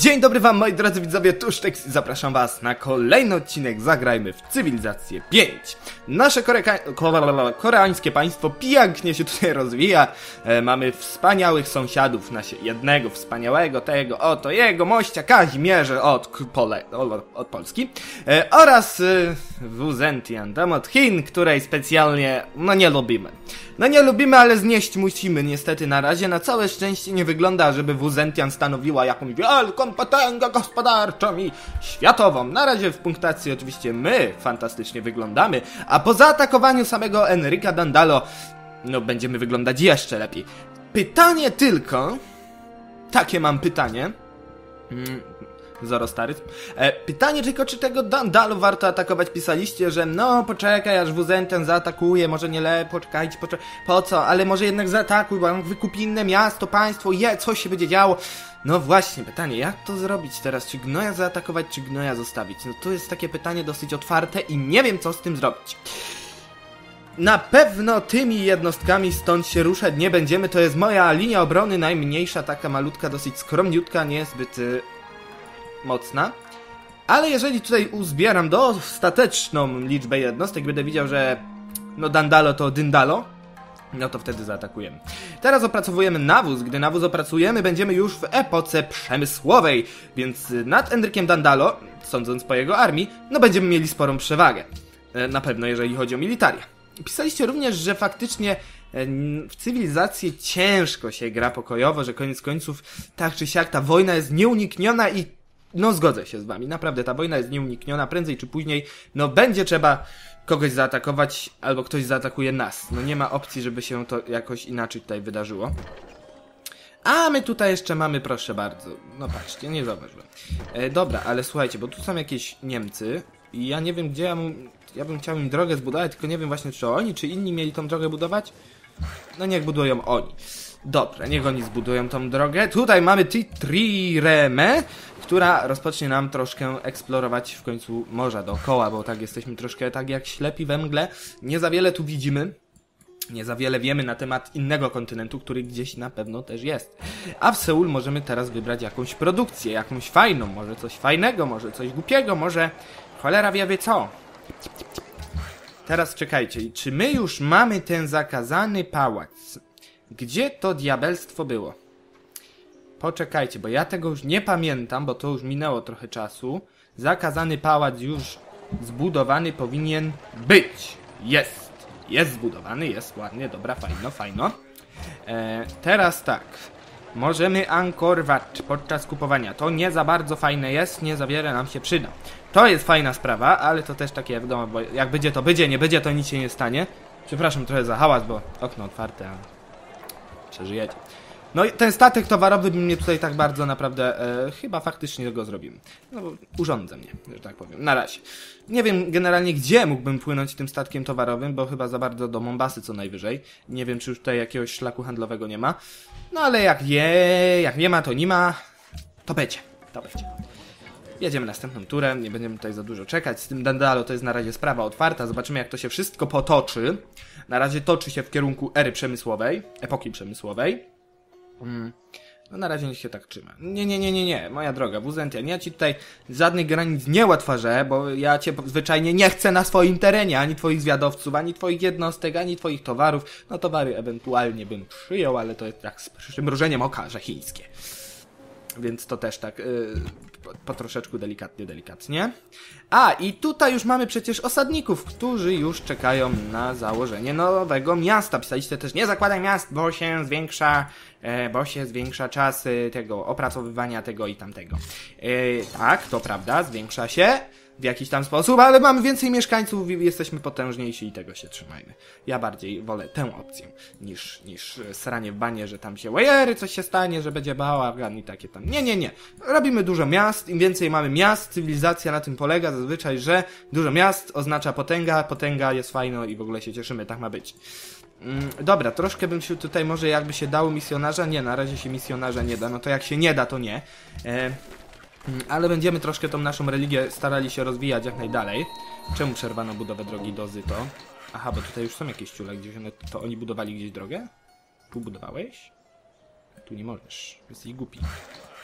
Dzień dobry wam moi drodzy widzowie, Tusztek i zapraszam was na kolejny odcinek Zagrajmy w Cywilizację 5. Nasze koreka... ko- koreańskie państwo pięknie się tutaj rozwija. E, mamy wspaniałych sąsiadów, nasie... jednego wspaniałego, tego, oto jego mościa Kazimierze od, Pole... od Polski e, oraz e, Wuzentian, tam od Chin, której specjalnie, no nie lubimy. No nie lubimy, ale znieść musimy niestety na razie. Na całe szczęście nie wygląda, żeby Wuzentian stanowiła jakąś wielką potęgę gospodarczą i światową. Na razie w punktacji oczywiście my fantastycznie wyglądamy, a po zaatakowaniu samego Enrika Dandalo, no będziemy wyglądać jeszcze lepiej. Pytanie tylko, takie mam pytanie, Zoro stary. E, pytanie tylko, czy tego Dandalu warto atakować? Pisaliście, że no, poczekaj, aż Wuzenten zaatakuje, może nie le, poczekajcie, poczekaj, po co? Ale może jednak zaatakuj, bo on wykupi inne miasto, państwo, je, co się będzie działo? No właśnie, pytanie, jak to zrobić teraz? Czy Gnoja zaatakować, czy Gnoja zostawić? No to jest takie pytanie dosyć otwarte i nie wiem, co z tym zrobić. Na pewno tymi jednostkami stąd się ruszać nie będziemy. To jest moja linia obrony, najmniejsza, taka malutka, dosyć skromniutka, niezbyt y, mocna. Ale jeżeli tutaj uzbieram dostateczną liczbę jednostek, będę widział, że no Dandalo to Dyndalo, no to wtedy zaatakujemy. Teraz opracowujemy nawóz. Gdy nawóz opracujemy, będziemy już w epoce przemysłowej, więc nad Endrykiem Dandalo, sądząc po jego armii, no będziemy mieli sporą przewagę. E, Na pewno, jeżeli chodzi o militaria. Pisaliście również, że faktycznie e, w cywilizację ciężko się gra pokojowo, że koniec końców tak czy siak ta wojna jest nieunikniona i no zgodzę się z wami, naprawdę ta wojna jest nieunikniona, prędzej czy później, no będzie trzeba kogoś zaatakować, albo ktoś zaatakuje nas. No nie ma opcji, żeby się to jakoś inaczej tutaj wydarzyło. A my tutaj jeszcze mamy, proszę bardzo. No patrzcie, nie zauważyłem. E, dobra, ale słuchajcie, bo tu są jakieś Niemcy i ja nie wiem gdzie ja, mu, ja bym chciał im drogę zbudować, tylko nie wiem właśnie czy oni, czy inni mieli tą drogę budować. No niech budują oni. Dobra, niech oni zbudują tą drogę. Tutaj mamy Titrireme, która rozpocznie nam troszkę eksplorować w końcu morza dookoła, bo tak jesteśmy troszkę tak jak ślepi we mgle. Nie za wiele tu widzimy. Nie za wiele wiemy na temat innego kontynentu, który gdzieś na pewno też jest. A w Seul możemy teraz wybrać jakąś produkcję, jakąś fajną, może coś fajnego, może coś głupiego, może cholera wie wie co. Teraz czekajcie, czy my już mamy ten zakazany pałac? Gdzie to diabelstwo było? Poczekajcie, bo ja tego już nie pamiętam, bo to już minęło trochę czasu. Zakazany pałac już zbudowany powinien być. Jest. Jest zbudowany, jest ładnie, dobra, fajno, fajno. E, teraz tak. Możemy ankorwać podczas kupowania. To nie za bardzo fajne jest, nie za wiele nam się przyda. To jest fajna sprawa, ale to też takie wiadomo, bo jak będzie to będzie, nie będzie to nic się nie stanie. Przepraszam trochę za hałas, bo okno otwarte, przeżyjecie. No i ten statek towarowy mnie tutaj tak bardzo naprawdę e, chyba faktycznie go zrobimy. No bo urządzę mnie, że tak powiem. Na razie. Nie wiem generalnie gdzie mógłbym płynąć tym statkiem towarowym, bo chyba za bardzo do Mombasy co najwyżej. Nie wiem czy już tutaj jakiegoś szlaku handlowego nie ma. No ale jak je, jak nie ma to nie ma, to będzie. To będzie. Jedziemy następnym turem, nie będziemy tutaj za dużo czekać. Z tym Dandalo to jest na razie sprawa otwarta. Zobaczymy, jak to się wszystko potoczy. Na razie toczy się w kierunku ery przemysłowej, epoki przemysłowej. Mm. No na razie niech się tak trzyma. Nie, nie, nie, nie, nie, moja droga, Wuzentian, ja ci tutaj żadnych granic nie łatwarzę, bo ja cię zwyczajnie nie chcę na swoim terenie, ani twoich zwiadowców, ani twoich jednostek, ani twoich towarów. No towary ewentualnie bym przyjął, ale to jest jak z przymrużeniem oka, że chińskie. Więc to też tak yy, po, po troszeczku delikatnie, delikatnie. A, i tutaj już mamy przecież osadników, którzy już czekają na założenie nowego miasta. Pisaliście też, nie zakładaj miast, bo się zwiększa, e, bo się zwiększa czas tego opracowywania tego i tamtego. E, tak, to prawda, zwiększa się w jakiś tam sposób, ale mamy więcej mieszkańców jesteśmy potężniejsi i tego się trzymajmy. Ja bardziej wolę tę opcję niż, niż sranie w banie, że tam się łajery, coś się stanie, że będzie bałagan i takie tam. Nie, nie, nie. Robimy dużo miast, im więcej mamy miast, cywilizacja na tym polega zazwyczaj, że dużo miast oznacza potęga, potęga jest fajno i w ogóle się cieszymy, tak ma być. Mm, dobra, troszkę bym się tutaj może jakby się dało misjonarza, nie, na razie się misjonarza nie da, no to jak się nie da, to nie. E, Ale będziemy troszkę tą naszą religię starali się rozwijać jak najdalej. Czemu przerwano budowę drogi do Zyto? Aha, bo tutaj już są jakieś ciule, gdzieś one, to oni budowali gdzieś drogę? Tu budowałeś? Tu nie możesz, jesteś głupi.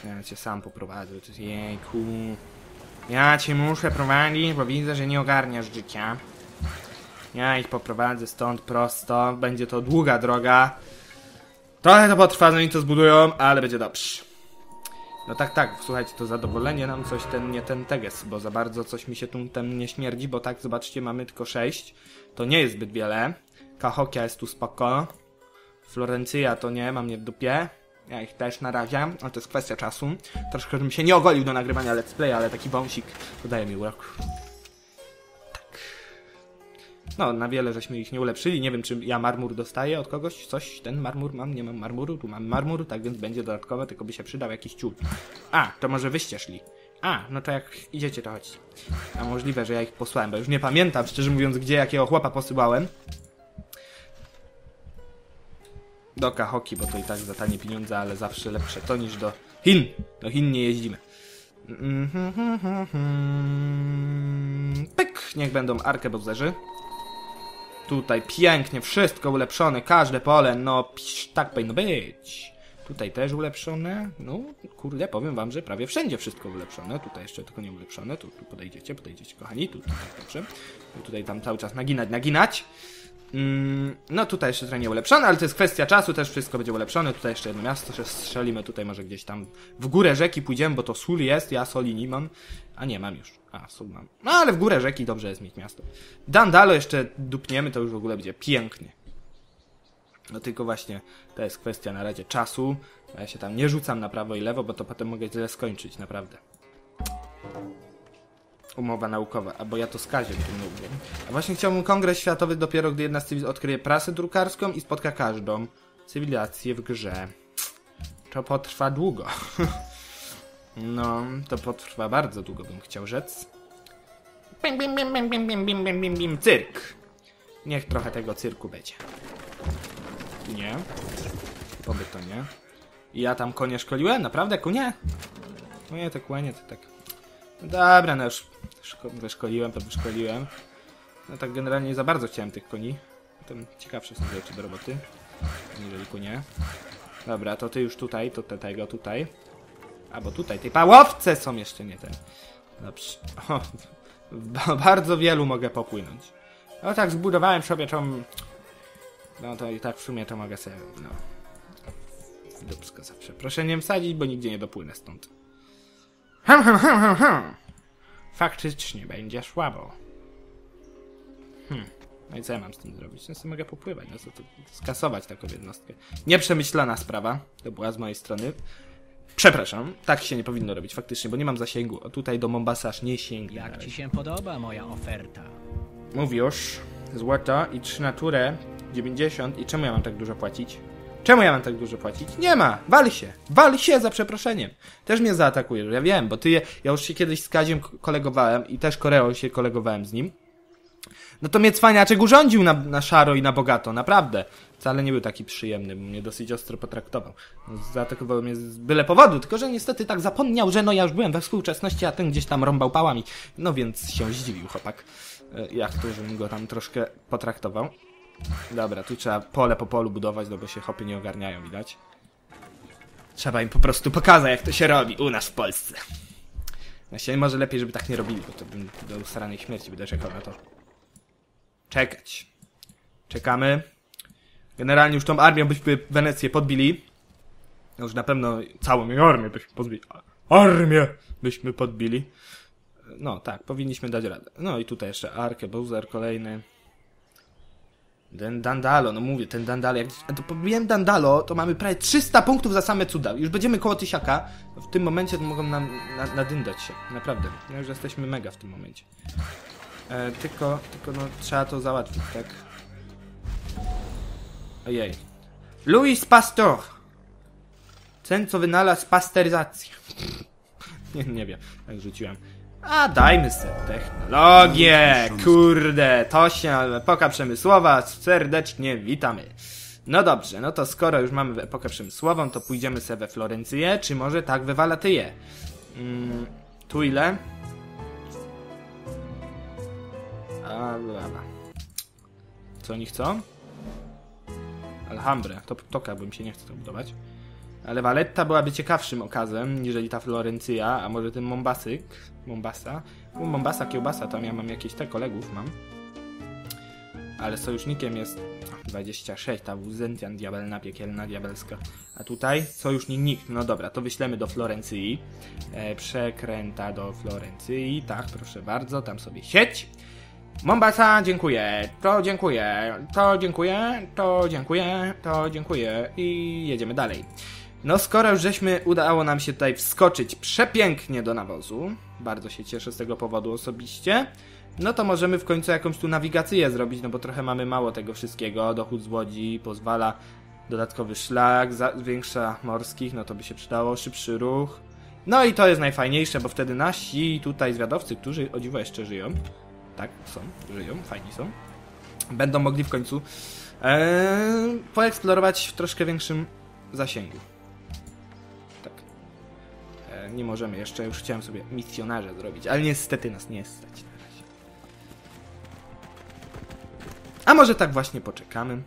Ja cię sam poprowadzę, to jest jejku. Ja cię muszę prowadzić, bo widzę, że nie ogarniasz życia. Ja ich poprowadzę stąd prosto. Będzie to długa droga. Trochę to potrwa, zanim to zbudują, ale będzie dobrze. No tak, tak, słuchajcie, to zadowolenie nam coś ten, nie ten teges, bo za bardzo coś mi się tu ten nie śmierdzi, bo tak, zobaczcie, mamy tylko 6. To nie jest zbyt wiele. Kahokia jest tu spoko. Florencja to nie, mam nie w dupie. Ja ich też na razie, ale to jest kwestia czasu. Troszkę bym się nie ogolił do nagrywania let's play, ale taki wąsik to daje mi urok. No, na wiele żeśmy ich nie ulepszyli. Nie wiem, czy ja marmur dostaję od kogoś. Coś, ten marmur mam, nie mam marmuru. Tu mam marmur, tak więc będzie dodatkowe, tylko by się przydał jakiś ciul. A, to może wyście szli. A, no to jak idziecie, to chodźcie. A możliwe, że ja ich posłałem, bo już nie pamiętam, szczerze mówiąc, gdzie jakiego chłopa posyłałem. Do Kahoki, bo to i tak za tanie pieniądze, ale zawsze lepsze to niż do Chin. Do Chin nie jeździmy. Pyk! Niech będą arkebowzerzy. Tutaj pięknie, wszystko ulepszone, każde pole, no pisz, tak powinno być. Tutaj też ulepszone, no kurde, powiem wam, że prawie wszędzie wszystko ulepszone. Tutaj jeszcze tylko nie ulepszone, tu, tu podejdziecie, podejdziecie kochani, tu, tu tak dobrze. I tutaj tam cały czas naginać, naginać. Mm, no tutaj jeszcze trochę nie ulepszone, ale to jest kwestia czasu, też wszystko będzie ulepszone. Tutaj jeszcze jedno miasto, że strzelimy tutaj może gdzieś tam w górę rzeki pójdziemy, bo to sól jest, ja soli nie mam. A nie, mam już. A, sól mam. No ale w górę rzeki dobrze jest mieć miasto. Dandalo jeszcze dupniemy, to już w ogóle będzie pięknie. No tylko właśnie to jest kwestia na razie czasu. Ja się tam nie rzucam na prawo i lewo, bo to potem mogę źle skończyć, naprawdę. Umowa naukowa, albo ja to z Kaziem tym mówię. A właśnie chciałbym kongres światowy dopiero, gdy jedna z cywilizacji odkryje prasę drukarską i spotka każdą cywilizację w grze. To potrwa długo. no, to potrwa bardzo długo, bym chciał rzec. Bim, bim, bim, bim, bim, bim, bim, bim, bim, bim, cyrk. Niech trochę tego cyrku będzie. Nie. Oby to nie. Ja tam konie szkoliłem? Naprawdę konie? No nie, te kłanie to tak... Dobra, no już szko wyszkoliłem, to wyszkoliłem. No tak generalnie nie za bardzo chciałem tych koni. Potem ciekawsze są rzeczy do roboty. Jeżeli konie. Dobra, to ty już tutaj, to te, tego tutaj. Albo tutaj, tej pałowce są jeszcze nie te. Dobrze. O, bardzo wielu mogę popłynąć. No tak, zbudowałem sobie tą... No to i tak w sumie to mogę sobie, no... Dupsko za przeproszeniem wsadzić, bo nigdzie nie dopłynę stąd. Hm, hm, hm, hm. Faktycznie będzie słabo. Hmm. No i co ja mam z tym zrobić? No sobie mogę popływać, no co to skasować taką jednostkę. Nieprzemyślana sprawa, to była z mojej strony. Przepraszam, tak się nie powinno robić faktycznie, bo nie mam zasięgu. O, tutaj do Mombasa aż nie sięgnie. Jak ci się podoba moja oferta? Mów już. Złoto i 3 naturę 90 i czemu ja mam tak dużo płacić? Czemu ja mam tak dużo płacić? Nie ma! Wal się! Wal się za przeproszeniem! Też mnie zaatakujesz, ja wiem, bo ty je, ja już się kiedyś z Kaziem kolegowałem i też Koreą się kolegowałem z nim. No to mnie cwaniaczek urządził na, na szaro i na bogato, naprawdę. Wcale nie był taki przyjemny, bo mnie dosyć ostro potraktował. No, zaatakował mnie z byle powodu, tylko że niestety tak zapomniał, że no ja już byłem we współczesności, a ten gdzieś tam rąbał pałami. No więc się zdziwił chłopak, e, jak to, żebym go tam troszkę potraktował. Dobra, tu trzeba pole po polu budować, no bo się hopy nie ogarniają, widać. Trzeba im po prostu pokazać, jak to się robi u nas w Polsce. Właśnie może lepiej, żeby tak nie robili, bo to bym do ustaranej śmierci będę czekał na to. Czekać. Czekamy. Generalnie już tą armią byśmy Wenecję podbili. No już na pewno całą jej armię byśmy podbili. Armię byśmy podbili. No tak, powinniśmy dać radę. No i tutaj jeszcze Arkę, Bowser kolejny. Ten Dandalo, no mówię, ten Dandalo, jak to pobiłem Dandalo, to mamy prawie 300 punktów za same cuda. Już będziemy koło tysiaka. W tym momencie to mogą nam na, nadyndać się, naprawdę. No już jesteśmy mega w tym momencie. E, tylko, tylko no trzeba to załatwić, tak? Ojej. Louis Pasteur. Ten, co wynalazł pasteryzację. nie, nie wiem, tak rzuciłem. A dajmy sobie technologię, kurde, to się epoka przemysłowa, serdecznie witamy. No dobrze, no to skoro już mamy epokę przemysłową, to pójdziemy sobie we Florencję, czy może tak we Walatyję? Mm, tu ile? A. Co oni chcą? Alhambre, to toka bym się nie chce to budować. Ale Valletta byłaby ciekawszym okazem, niżeli ta Florencja, a może ten Mombasyk. Mombasa. U Mombasa, kiełbasa, tam ja mam jakieś te kolegów, mam. Ale sojusznikiem jest 26, ta Wuzentian diabelna, piekielna, diabelska. A tutaj sojusznik nikt. No dobra, to wyślemy do Florencji. E, przekręta do Florencji. Tak, proszę bardzo, tam sobie sieć. Mombasa, dziękuję, to dziękuję, to dziękuję, to dziękuję, to dziękuję i jedziemy dalej. No skoro już żeśmy udało nam się tutaj wskoczyć przepięknie do nawozu, bardzo się cieszę z tego powodu osobiście, no to możemy w końcu jakąś tu nawigację zrobić, no bo trochę mamy mało tego wszystkiego, dochód z łodzi pozwala dodatkowy szlak, zwiększa morskich, no to by się przydało, szybszy ruch. No i to jest najfajniejsze, bo wtedy nasi tutaj zwiadowcy, którzy o dziwo jeszcze żyją, tak, są, żyją, fajni są, będą mogli w końcu ee, poeksplorować w troszkę większym zasięgu. Nie możemy jeszcze, już chciałem sobie misjonarza zrobić, ale niestety nas nie stać na razie. A może tak właśnie poczekamy?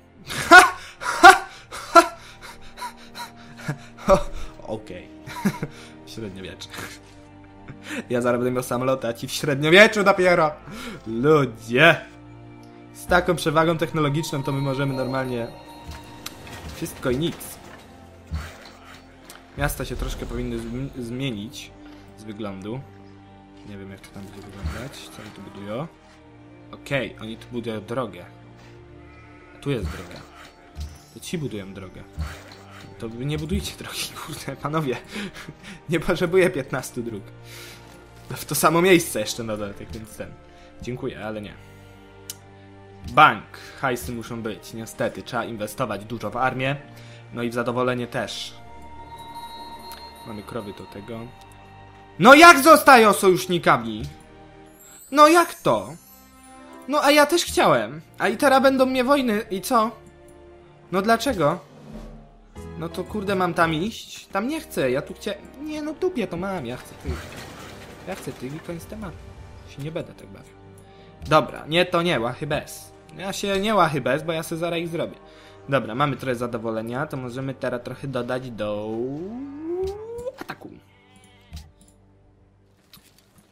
Okej. Średniowiecze. Ja zaraz będę miał samolot, a ci w średniowieczu dopiero. Ludzie. Z taką przewagą technologiczną to my możemy normalnie wszystko i nic. Miasta się troszkę powinny zm- zmienić z wyglądu. Nie wiem jak to tam będzie wyglądać. Co oni tu budują? Okej, oni tu budują drogę. A tu jest droga. To ci budują drogę. To nie budujcie drogi, kurde, panowie. Nie potrzebuję 15 dróg. W to samo miejsce jeszcze na dodatek, więc ten. Dziękuję, ale nie. Bank. Hajsy muszą być, niestety. Trzeba inwestować dużo w armię. No i w zadowolenie też. Mamy krowy do tego. No jak zostają sojusznikami? No jak to? No a ja też chciałem. A i teraz będą mnie wojny i co? No dlaczego? No to kurde mam tam iść? Tam nie chcę, ja tu chciałem... Nie no dupie to mam, ja chcę ty. Ja chcę ty i koniec tematu. Się nie będę tak bawił. Dobra, nie to nie, łachy bez. Ja się nie łachy bez, bo ja sobie zaraz ich zrobię. Dobra, mamy trochę zadowolenia, to możemy teraz trochę dodać do... ataku.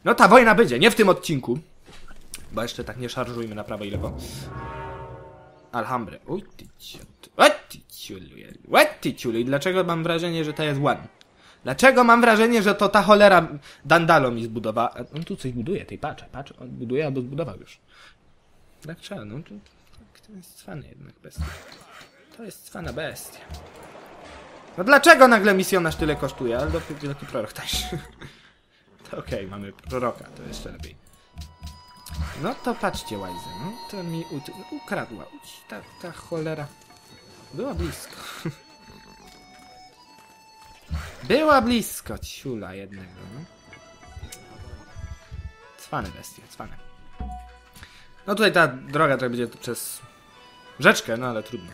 No ta wojna będzie, nie w tym odcinku. Bo jeszcze tak nie szarżujmy na prawo i lewo. Alhambry. Uj, ty ciot. O, ty ciulu. O, ty ciulu. I dlaczego mam wrażenie, że to jest one? Dlaczego mam wrażenie, że to ta cholera Dandalo mi zbudowała? On tu coś buduje, tej patrz, patrz, on buduje albo zbudował już. Tak trzeba, no to, to jest cwany jednak bestia. To jest cwana bestia. No dlaczego nagle misjonarz tyle kosztuje? Ale wielki prorok tańszy. To okej, mamy proroka, to jeszcze lepiej. No to patrzcie, Wajze, no to mi ukradła. Ta, ta cholera. Była blisko. Była blisko, ciula jednego, no. Cwane bestie, cwane. No tutaj ta droga to będzie przez rzeczkę, no ale trudno.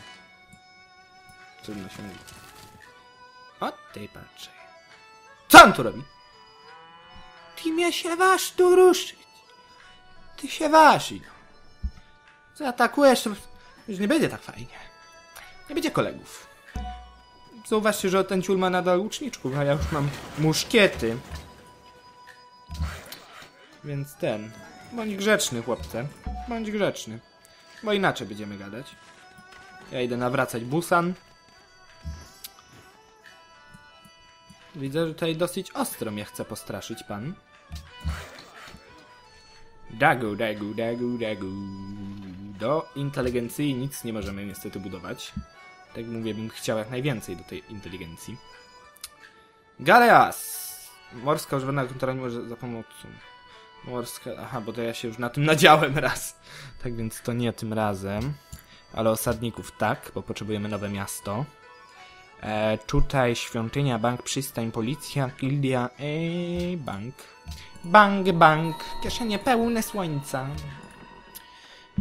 Trudno się mówi. O tej patrzę. Co on tu robi? Ty mnie się waż tu ruszyć. Ty się waż, no. Zaatakujesz, to już nie będzie tak fajnie. Nie będzie kolegów. Zauważcie, że ten ciul ma nadal łuczniczków, a ja już mam muszkiety. Więc ten. Bądź grzeczny, chłopcze. Bądź grzeczny. Bo inaczej będziemy gadać. Ja idę nawracać Busan. Widzę, że tutaj dosyć ostro mnie chce postraszyć pan. Dagu, dagu, dagu, dagu. Do inteligencji nic nie możemy niestety budować. Tak mówię, bym chciał jak najwięcej do tej inteligencji. Galeas! Morska używana kontrola nie może za pomocą. Morska, aha, bo to ja się już na tym nadziałem raz. Tak więc to nie tym razem. Ale osadników tak, bo potrzebujemy nowe miasto. E, tutaj świątynia, bank, przystań, policja, gildia, eee, bank. Bank, bank, kieszenie pełne słońca.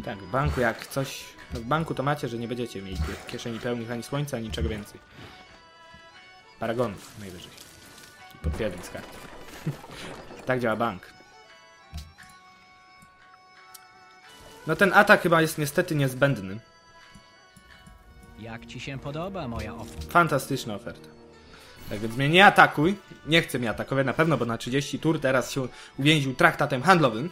Tak, w banku jak coś... No w banku to macie, że nie będziecie mieli kie- kieszeni pełnych ani słońca, ani niczego więcej. Paragonów najwyżej. I z kart. tak działa bank. No ten atak chyba jest niestety niezbędny. Jak ci się podoba moja oferta? Fantastyczna oferta. Tak więc mnie nie atakuj. Nie chce mnie atakować na pewno, bo na 30 tur teraz się uwięził traktatem handlowym.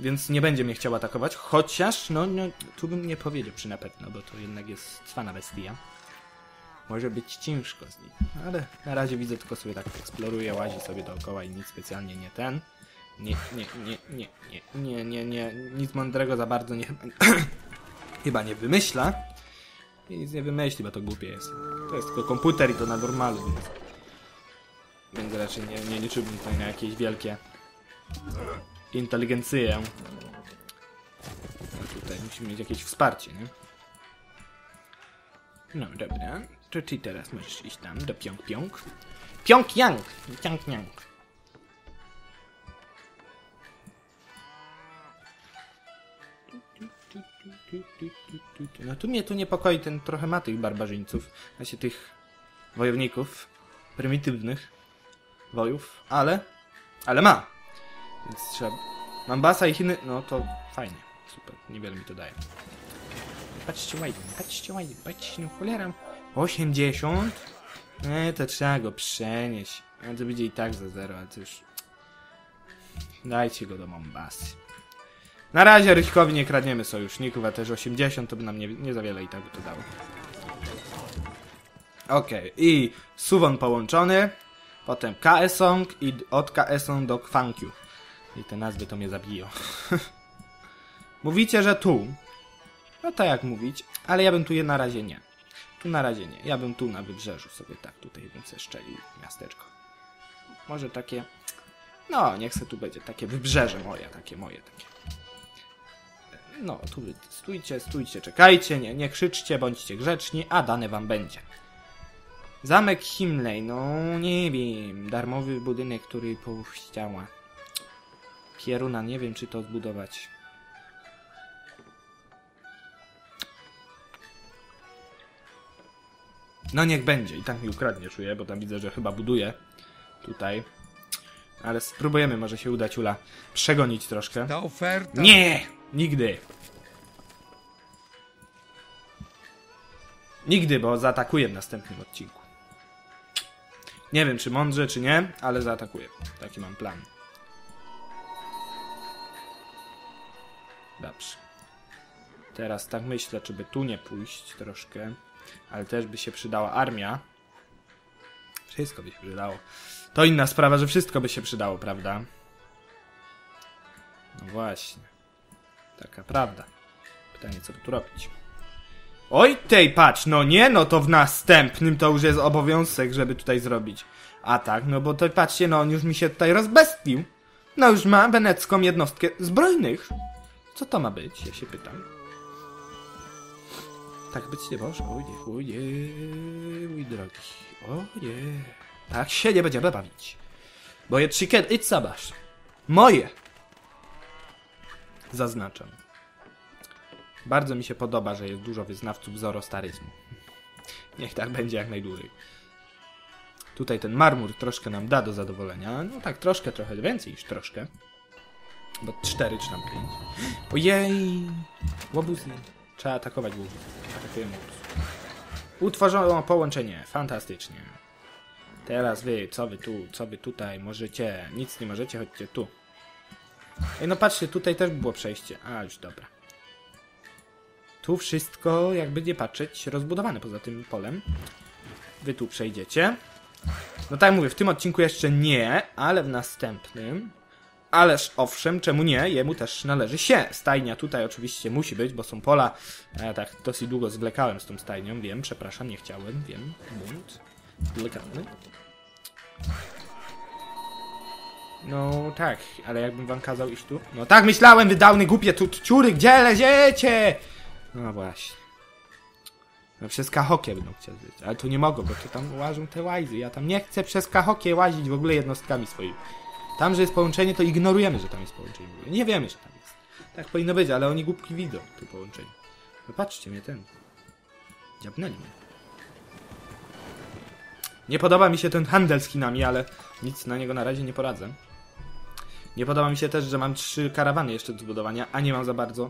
Więc nie będzie mnie chciał atakować. Chociaż, no, no tu bym nie powiedział przy na pewno, bo to jednak jest cwana bestia. Może być ciężko z nim. Ale na razie widzę tylko sobie tak eksploruje, łazi sobie dookoła i nic specjalnie nie ten. Nie, nie, nie, nie, nie, nie, nie, nie, nic mądrego za bardzo nie, chyba nie wymyśla. I nic nie wymyśli, bo to głupie jest. To jest tylko komputer i to na normalu, więc... Więc raczej nie, nie liczyłbym tutaj na jakieś wielkie inteligencję. No tutaj musimy mieć jakieś wsparcie, nie? No dobra, to ty teraz możesz iść tam do Piąg Piąg. Piąg Yang! Piąg Yang. No tu mnie tu niepokoi ten trochę ma tych barbarzyńców, znaczy tych wojowników prymitywnych wojów, ale ale ma. Więc trzeba Mambasa i Chiny, no to fajnie. Super, niewiele mi to daje. Patrzcie ładnie, patrzcie ładnie, patrzcie, no cholera. 80? Nie, to trzeba go przenieść. A to będzie i tak za zero, ale to już... Dajcie go do Mombasy. Na razie Ryśkowi nie kradniemy sojuszników, a też 80 to by nam nie, nie za wiele i tak by to dało. Okej, i Suwon połączony, potem Kaesong i od Kaesong do Kwankyu. I te nazwy to mnie zabiją. Mówicie, że tu. No tak jak mówić, ale ja bym tu je na razie nie. Tu na razie nie. Ja bym tu na wybrzeżu sobie tak tutaj bym se szczelił miasteczko. Może takie. No, niech se tu będzie takie wybrzeże moje, takie moje, takie. No, tu stójcie, stójcie, czekajcie, nie, nie krzyczcie, bądźcie grzeczni, a dane wam będzie. Zamek Himley, no nie wiem, darmowy budynek, który powściała. Pieruna, nie wiem czy to zbudować. No niech będzie, i tak mi ukradnie, czuję, bo tam widzę, że chyba buduje. Tutaj. Ale spróbujemy, może się uda Ciula przegonić troszkę. Ta oferta. Nie! Nigdy! Nigdy, bo zaatakuję w następnym odcinku. Nie wiem, czy mądrze, czy nie, ale zaatakuję. Taki mam plan. Dobrze. Teraz tak myślę, czy by tu nie pójść troszkę. Ale też by się przydała armia. Wszystko by się przydało. To inna sprawa, że wszystko by się przydało, prawda? No właśnie. Taka prawda. Pytanie, co tu robić? Oj, tej patrz, no nie, no to w następnym to już jest obowiązek, żeby tutaj zrobić. A tak, no bo to patrzcie, no on już mi się tutaj rozbestwił. No już ma wenecką jednostkę zbrojnych. Co to ma być, ja się pytam. Tak być nie może, o nie, o nie, mój drogi, o nie. Tak się nie będziemy bawić. Moje chicken i sabasz. Moje. Zaznaczam. Bardzo mi się podoba, że jest dużo wyznawców zorostaryzmu. Niech tak będzie jak najdłużej. Tutaj ten marmur troszkę nam da do zadowolenia. No tak, troszkę, trochę więcej niż troszkę. Bo 4 czy tam 5. Ojej! Łobuzy. Trzeba atakować łobuz. Atakujemy łobuz. Utworzono połączenie. Fantastycznie. Teraz wy, co wy tu, co wy tutaj możecie? Nic nie możecie, chodźcie tu. Ej, no patrzcie, tutaj też było przejście. A, już dobra. Tu wszystko, jakby nie patrzeć, rozbudowane poza tym polem. Wy tu przejdziecie. No tak mówię, w tym odcinku jeszcze nie, ale w następnym. Ależ owszem, czemu nie? Jemu też należy się. Stajnia tutaj oczywiście musi być, bo są pola. Ja tak dosyć długo zwlekałem z tą stajnią, wiem, przepraszam, nie chciałem, wiem. Bunt. Delikatny. No tak, ale jakbym wam kazał iść tu? No tak myślałem, wydałny głupie tu ciury, gdzie leziecie? No właśnie. No przez kahokie będą chcieli być, ale tu nie mogą, bo tu tam łażą te łajzy. Ja tam nie chcę przez kahokie łazić w ogóle jednostkami swoimi. Tam, że jest połączenie, to ignorujemy, że tam jest połączenie. Nie wiemy, że tam jest. Tak powinno być, ale oni głupki widzą, to połączenie. No patrzcie mnie ten. Dziabnęli mnie. Nie podoba mi się ten handel z Chinami, ale nic na niego na razie nie poradzę. Nie podoba mi się też, że mam trzy karawany jeszcze do zbudowania, a nie mam za bardzo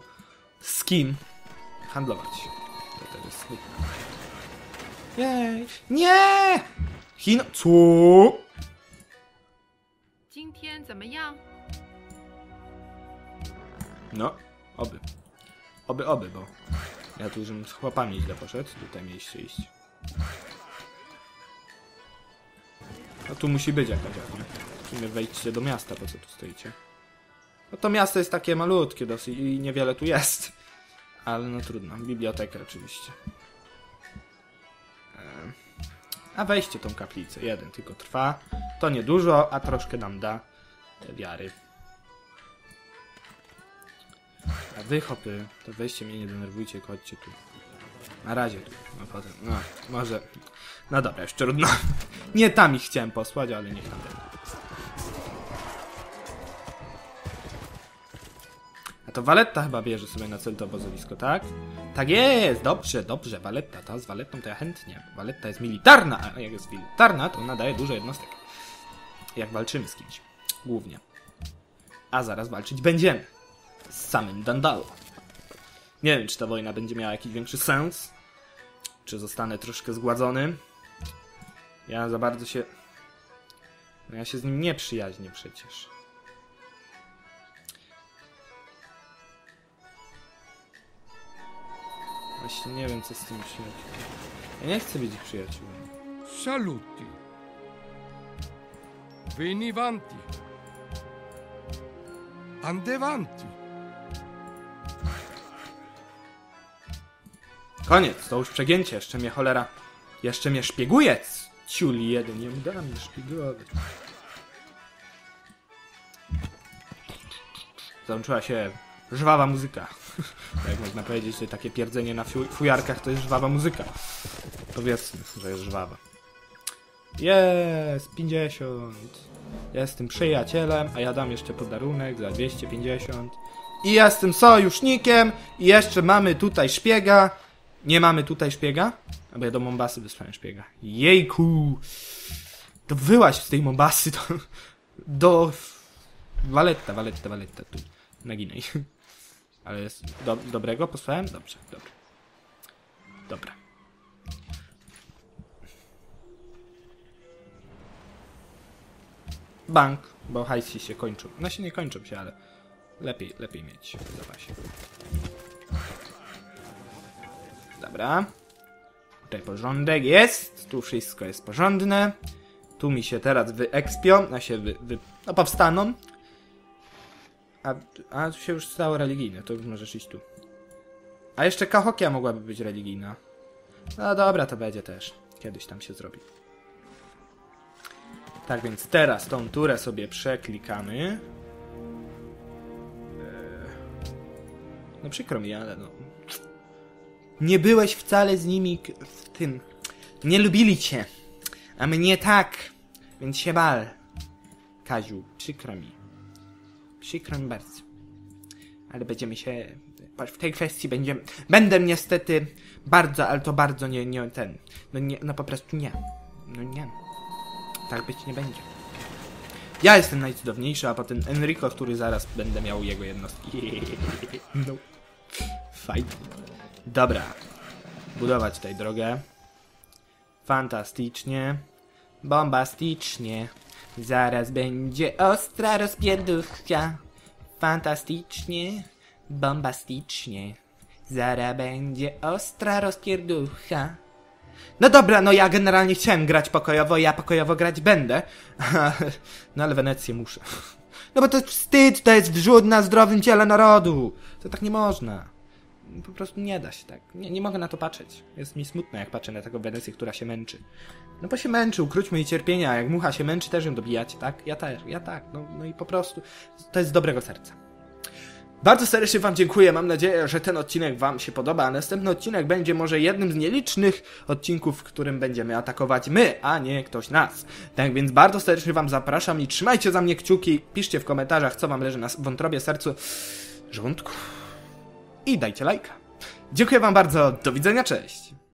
z kim handlować. To też jest smutne. Jej! Nie! Chin... Co? 今天怎么样？ No, oby. Oby, oby, bo ja tu żebym z chłopami źle poszedł, tutaj mieliście iść. No tu musi być jakaś armia. Sumie wejdźcie do miasta, po co tu stoicie. No to miasto jest takie malutkie dosyć i niewiele tu jest. Ale no trudno, biblioteka oczywiście. A weźcie tą kaplicę, jeden tylko trwa. To niedużo, a troszkę nam da wiary. A wy hopy, to weźcie mnie, nie denerwujcie, chodźcie tu. Na razie no potem, no, może... No dobra, już trudno. Nie tam ich chciałem posłać, ale niech tam. A to Waletta chyba bierze sobie na cel to obozowisko, tak? Tak jest, dobrze, dobrze, Waletta, ta z Walettą to ja chętnie. Waletta jest militarna, a jak jest militarna, to ona daje dużo jednostek. Jak walczymy z kimś. Głównie. A zaraz walczyć będziemy z samym Dandalo. Nie wiem, czy ta wojna będzie miała jakiś większy sens. Czy zostanę troszkę zgładzony. Ja za bardzo się. No ja się z nim nie przyjaźnię przecież. Właśnie nie wiem, co z tym przyjaciółmi. Ja nie chcę być przyjaciółmi. Saluti. Venivanti. Andevanti. Koniec, to już przegięcie, jeszcze mnie cholera. Jeszcze mnie szpiegujec! Ciuli jeden, nie uda mnie szpiegować. Załączyła się żwawa muzyka. Jak można powiedzieć, że takie pierdzenie na fujarkach to jest żwawa muzyka. Powiedzmy, że jest żwawa. Jest, 50. Jestem przyjacielem, a ja dam jeszcze podarunek za 250. I jestem sojusznikiem, i jeszcze mamy tutaj szpiega. Nie mamy tutaj szpiega? Albo ja do Mombasy wysłałem szpiega. Jejku! To wyłaś z tej Mombasy do... do... Waletta, Waletta, Waletta, tu. Naginaj. Ale jest... Do, dobrego posłałem? Dobrze, dobrze. Dobra. Bank, bo hajsi się kończą. No się nie kończą się, ale lepiej, lepiej mieć w zapasie. Dobra. Tutaj porządek jest. Tu wszystko jest porządne. Tu mi się teraz wyekspią. A się wy, wy, no powstaną. A, a tu się już stało religijne. To już możesz iść tu. A jeszcze Kahokia mogłaby być religijna. No dobra, to będzie też. Kiedyś tam się zrobi. Tak więc teraz tą turę sobie przeklikamy. Eee, No przykro mi, ale no. Nie byłeś wcale z nimi w tym. Nie lubili cię. A mnie tak. Więc się bal. Kaziu, przykro mi. Przykro mi bardzo. Ale będziemy się. W tej kwestii będziemy. Będę niestety bardzo, ale to bardzo nie, nie ten. No nie, no po prostu nie. No nie. Tak być nie będzie. Ja jestem najcudowniejszy, a potem Enrico, który zaraz będę miał jego jednostki. No. Fajnie. Dobra. Budować tutaj drogę. Fantastycznie. Bombastycznie. Zaraz będzie ostra rozpierduchka. Fantastycznie. Bombastycznie. Zaraz będzie ostra rozpierducha. No dobra, no ja generalnie chciałem grać pokojowo, ja pokojowo grać będę. No ale Wenecję muszę. No bo to jest wstyd, to jest wrzód na zdrowym ciele narodu. To tak nie można. Po prostu nie da się tak. Nie, nie mogę na to patrzeć. Jest mi smutno, jak patrzę na taką Wenecję, która się męczy. No bo się męczy, ukróćmy jej cierpienia. Jak mucha się męczy, też ją dobijacie, tak? Ja też, ja tak. No, no i po prostu to jest z dobrego serca. Bardzo serdecznie Wam dziękuję. Mam nadzieję, że ten odcinek Wam się podoba. A następny odcinek będzie może jednym z nielicznych odcinków, w którym będziemy atakować my, a nie ktoś nas. Tak więc bardzo serdecznie Wam zapraszam i trzymajcie za mnie kciuki. Piszcie w komentarzach, co Wam leży na wątrobie, sercu, żołądku. I dajcie lajka. Dziękuję Wam bardzo. Do widzenia. Cześć.